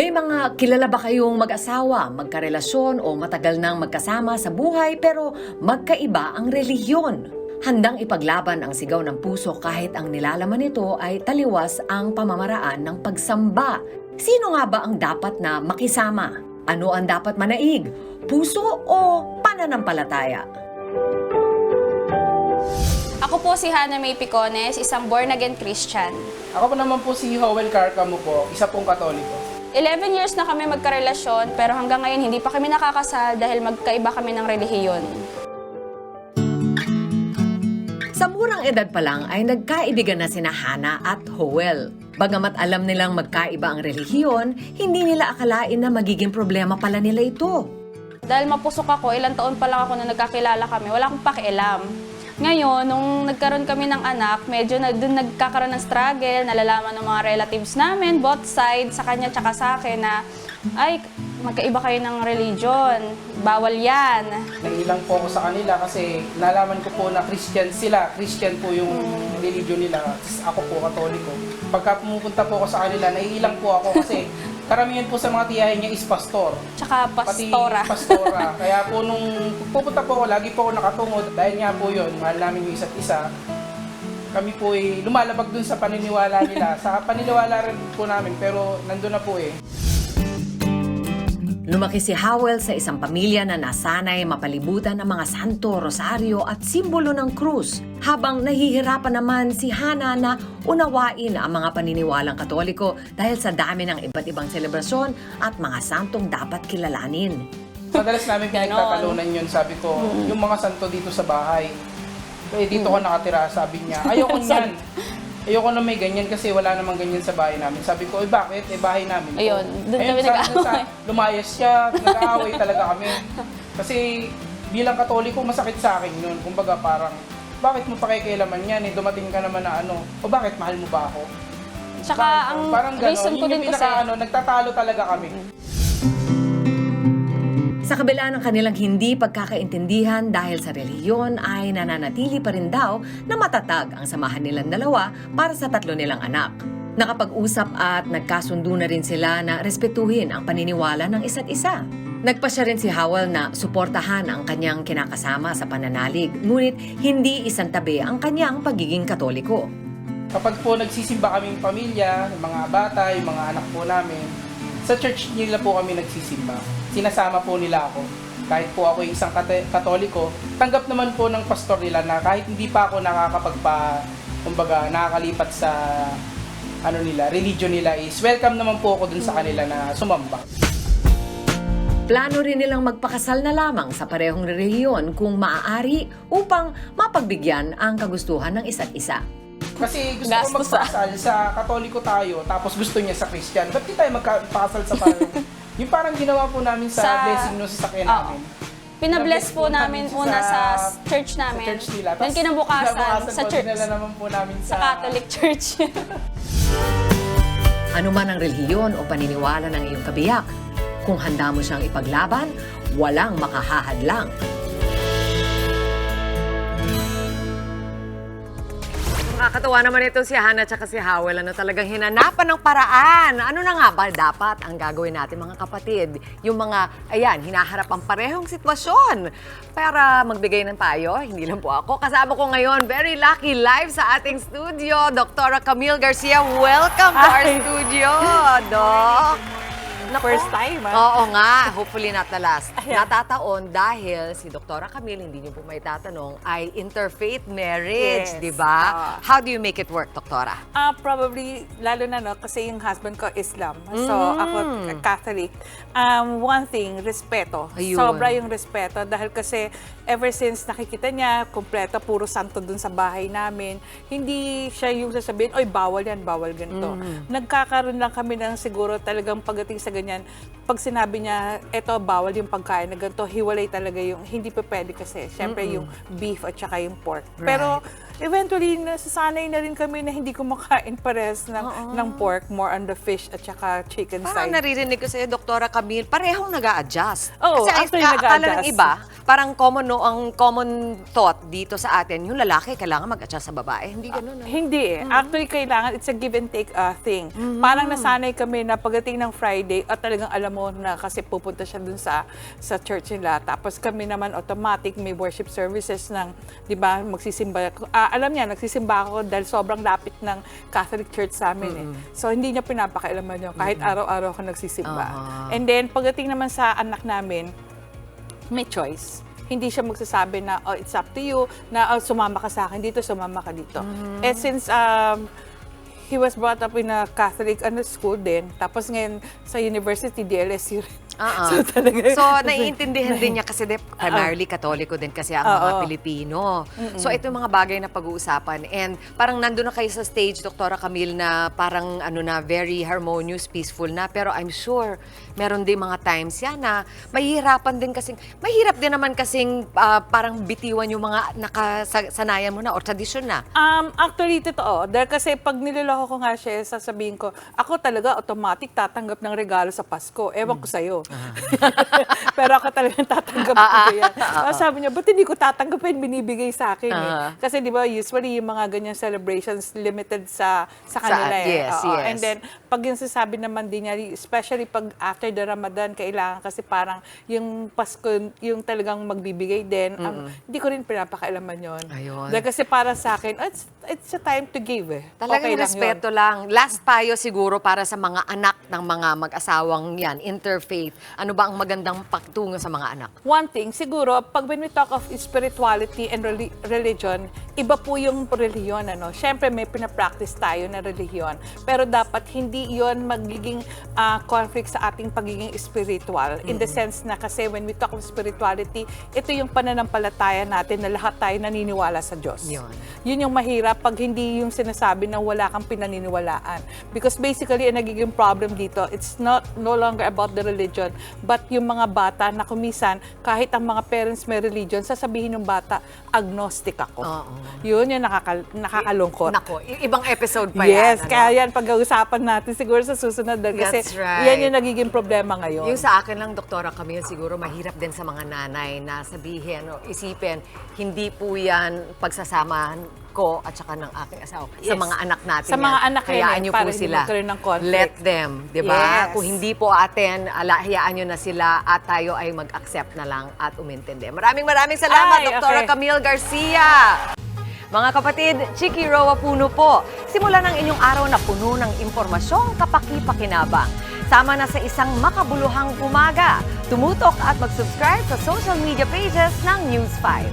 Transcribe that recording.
May mga kilala ba kayong mag-asawa, magkarelasyon o matagal nang magkasama sa buhay pero magkaiba ang relihiyon? Handang ipaglaban ang sigaw ng puso kahit ang nilalaman nito ay taliwas ang pamamaraan ng pagsamba. Sino nga ba ang dapat na makisama? Ano ang dapat manaig? Puso o pananampalataya? Ako po si Hannah May Picones, isang born-again Christian. Ako po naman po si Howell Carcamo po, isa pong katoliko. 11 years na kami magkarelasyon, pero hanggang ngayon hindi pa kami nakakasal dahil magkaiba kami ng relihiyon. Sa murang edad pa lang ay nagkaibigan na sina Hana at Howell. Bagamat alam nilang magkaiba ang relihiyon, hindi nila akalain na magiging problema pala nila ito. Dahil mapusok ako, ilang taon pa lang ako na nagkakilala kami, wala akong pakialam. Ngayon, nung nagkaroon kami ng anak, medyo na, dun nagkakaroon ng struggle, nalalaman ng mga relatives namin, both sides, sa kanya tsaka sa akin na, ay, magkaiba kayo ng religion, bawal yan. Nailang po ako sa kanila kasi nalaman ko po na Christian sila. Christian po yung religion nila. Ako po katoliko. Pagka pumupunta po ako sa kanila, naiilang po ako kasi karamihan po sa mga tiyahin niya is pastor. Tsaka pastora. Pati pastora. Kaya po nung pupunta po ako, lagi po ako nakatungod. Dahil nga po yun, mahal namin yung isa't isa. Kami po ay lumalabag dun sa paniniwala nila. sa paniniwala rin po namin, pero nandun na po eh. Lumaki si Howell sa isang pamilya na nasanay mapalibutan ng mga santo, rosaryo at simbolo ng krus, habang nahihirapan naman si Hana na unawain ang mga paniniwalang katoliko dahil sa dami ng iba't ibang selebrasyon at mga santong dapat kilalanin. Madalas namin pinagtatalunan yun. Sabi ko, yung mga santo dito sa bahay. Eh, dito ka nakatira, sabi niya. Ayoko niyan. Ayoko na may ganyan kasi wala namang ganyan sa bahay namin. Sabi ko, eh bakit? Eh bahay namin. to." Ayun, dun kami sa- nag-aaway. sa- Lumayas siya, nag-aaway talaga kami. Kasi bilang katoliko, masakit sa akin yun. Kumbaga parang, bakit mo pakikialaman yan? Eh, dumating ka naman na ano, o bakit mahal mo ba ako? Tsaka ang parang ganon. reason ko Yun din yung kasi, pinaka, ano, nagtatalo talaga kami. Sa kabila ng kanilang hindi pagkakaintindihan dahil sa relihiyon ay nananatili pa rin daw na matatag ang samahan nilang dalawa para sa tatlo nilang anak. Nakapag-usap at nagkasundo na rin sila na respetuhin ang paniniwala ng isa't isa. Nagpasya rin si Howell na suportahan ang kanyang kinakasama sa pananalig, ngunit hindi isang tabi ang kanyang pagiging katoliko. Kapag po nagsisimba kaming pamilya, mga bata, yung mga anak po namin, sa church nila po kami nagsisimba. Sinasama po nila ako. Kahit po ako yung isang kate- katoliko, tanggap naman po ng pastor nila na kahit hindi pa ako nakakapagpa, kumbaga, nakakalipat sa ano nila, religion nila is welcome naman po ako dun sa kanila na sumamba. Plano rin nilang magpakasal na lamang sa parehong relihiyon kung maaari upang mapagbigyan ang kagustuhan ng isa't isa. Kasi gusto ko Gastos, ah. magpakasal sa katoliko tayo, tapos gusto niya sa Christian. Ba't di tayo magpakasal sa parang... yung parang ginawa po namin sa, Sa- blessing no sa sakyan Oo. namin. pinabless po namin una sa church Sa namin. church nila. Then kinabukasan sa po, church, dinala naman po namin sa sa... Catholic Church. Ano man ang relihiyon o paniniwala ng iyong kabiyak, kung handa mo siyang ipaglaban, walang makahahadlang. Nakakatawa naman ito si Hannah at si Howell. Ano talagang hinanapan ng paraan. Ano na nga ba dapat ang gagawin natin mga kapatid? Yung mga, ayan, hinaharap ang parehong sitwasyon. Para magbigay ng payo, hindi lang po ako. Kasama ko ngayon, very lucky live sa ating studio, Dr. Camille Garcia. Welcome to our studio, Doc. Naku. First time, ah. Oo nga, hopefully not the last. Ayan. Natataon dahil si Dr. Camille, hindi niyo po may tatanong, ay interfaith marriage, Yes. di ba? Ah. How do you make it work, Doktora? Ah, probably, lalo na no, kasi yung husband ko Islam. So, Mm. ako Catholic. Um, one thing, respeto. Ayun. Sobra yung respeto. Dahil kasi, ever since nakikita niya, kumpleto, puro santo dun sa bahay namin, hindi siya yung sasabihin, oy, bawal yan, bawal ganito. Mm. Nagkakaroon lang kami ng siguro talagang pagdating sa ganyan, pag sinabi niya, eto, bawal yung pagkain na ganito, hiwalay talaga yung, hindi pa pwede kasi. Siyempre, yung beef at saka yung pork. Pero, eventually, nasasanay na rin kami na hindi kumakain pares ng, ng pork, more on the fish at saka chicken Parang side. naririnig ko sa'yo, Doktora Camille, parehong nag adjust Oo, Kasi actually ang akala ng nag-a-adjust. iba, parang common noon Now, ang common thought dito sa atin, yung lalaki kailangan mag-adjust sa babae. Hindi ganun. ah. Hindi eh. Actually, kailangan, it's a give and take uh, thing. Parang nasanay kami na pagdating ng Friday, at talagang alam mo na kasi pupunta siya dun sa sa church nila. Tapos kami naman automatic, may worship services ng, di ba, magsisimba. Ah, alam niya, nagsisimba ako dahil sobrang lapit ng Catholic Church sa amin eh. So, hindi niya pinapakailaman yun kahit araw-araw ako nagsisimba. Ah. And then, pagdating naman sa anak namin, may choice. Hindi siya magsasabi na, oh, it's up to you, na oh, sumama ka sa akin dito, sumama ka dito. Eh, since um, he was brought up in a Catholic ano, school din, tapos ngayon sa university, DLSU rin. Ah. so, talaga, So, naiintindihan din niya kasi de, primarily katoliko din kasi ang mga Oo. Pilipino. So, ito yung mga bagay na pag-uusapan. And parang nandun na kayo sa stage, Doktora Camille, na parang ano na, very harmonious, peaceful na. Pero I'm sure, meron din mga times yan na mahihirapan din kasing, mahirap din naman kasing ah, parang bitiwan yung mga nakasanayan mo na or tradisyon na. Um, actually, totoo. Dahil kasi pag niloloko ko nga siya, sasabihin ko, ako talaga automatic tatanggap ng regalo sa Pasko. Ewan ko sa'yo. Pero ako talaga tatanggap ko yan. Tapos sabi niya, ba't hindi ko tatanggapin? Binibigay sa akin eh. Ah. Kasi di ba, usually yung mga ganyan celebrations limited sa sa kanila eh. yes, Oo. yes. And then, pag yung sasabi naman din niya, especially pag after the Ramadan, kailangan kasi parang yung Pasko, yung talagang magbibigay din, ang- hindi ko rin pinapakailaman yon. Ayun. Dahil kasi para sa akin, oh, it's, it's a time to give eh. Talagang Okay lang respeto yun. lang. Last payo siguro para sa mga anak ng mga mag-asawang yan, interfaith. Ano ba ang magandang pagtungo sa mga anak? One thing, siguro, pag when we talk of spirituality and reli- religion, iba po yung religion. Ano? Siyempre, may pinapractice tayo na religion. Pero dapat hindi yon magiging ah, conflict sa ating pagiging spiritual. In the sense na kasi when we talk of spirituality, ito yung pananampalataya natin na lahat tayo naniniwala sa Diyos. Yun. Yun yung mahirap pag hindi yung sinasabi na wala kang pinaniniwalaan. Because basically, ang nagiging problem dito, it's not no longer about the religion, but yung mga bata na kumisan, kahit ang mga parents may religion, sasabihin ng bata, agnostic ako. Oo. Yun yung nakaka- nakakalungkot. Nako, i- ibang episode pa yes, yan. ano? kaya yan pag-uusapan natin siguro sa susunod. dahil Kasi That's right. yan yung nagiging problema ngayon. Yung sa akin lang, Doktora Camille, siguro mahirap din sa mga nanay na sabihin o isipin, hindi po yan pagsasamahan ko at saka ng aking asawa. Sa Yes. mga anak natin Sa mga yan. anak Hayaan niyo po sila. ng conflict. Let them, di ba? Yes. Kung hindi po atin, ala, hayaan niyo na sila at tayo ay mag-accept na lang at umintindi. Maraming maraming salamat, Ay, Doktora okay. Camille Garcia! Mga kapatid, Chiki Roa Puno po. Simulan ang inyong araw na puno ng impormasyong kapaki-pakinabang. Sama na sa isang makabuluhang umaga. Tumutok at mag-subscribe sa social media pages ng News 5.